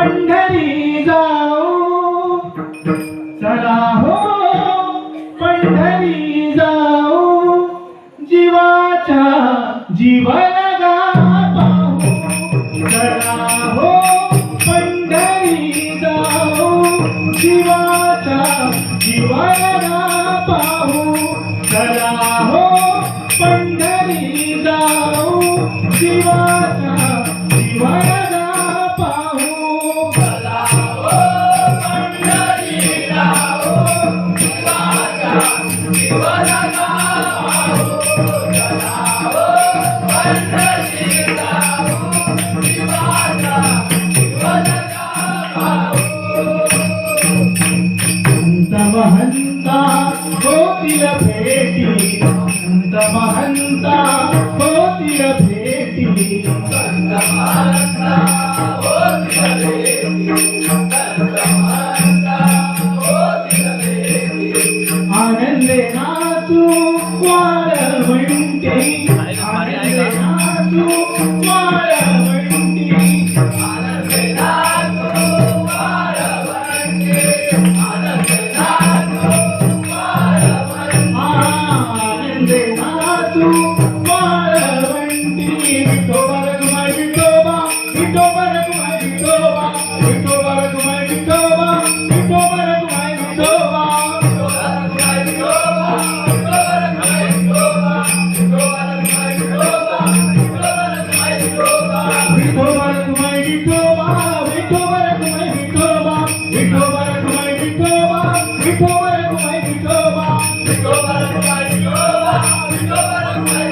पंढरी जाऊ चला हो पंढरी जाऊ जीवाच्या जीवन हो पंढरी जीवाचा जीवन మహంతా కోటిల భేటి అంత మహంతా కోటిల భేటి. Thank you.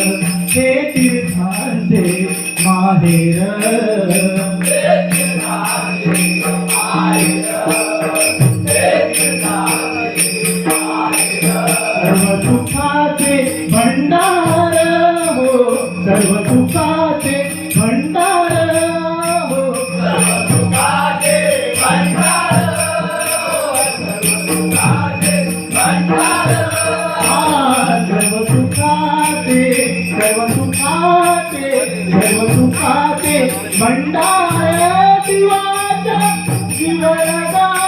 हे तीर्थांचे माहेर. सर्व दुःखाचे भंडार भंडार शिवाचा शिवरदा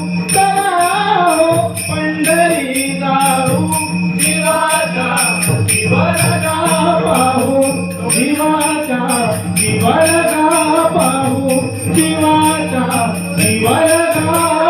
वरदा पाहू जीवाचा वरदा पाहू जीवाचा वरदा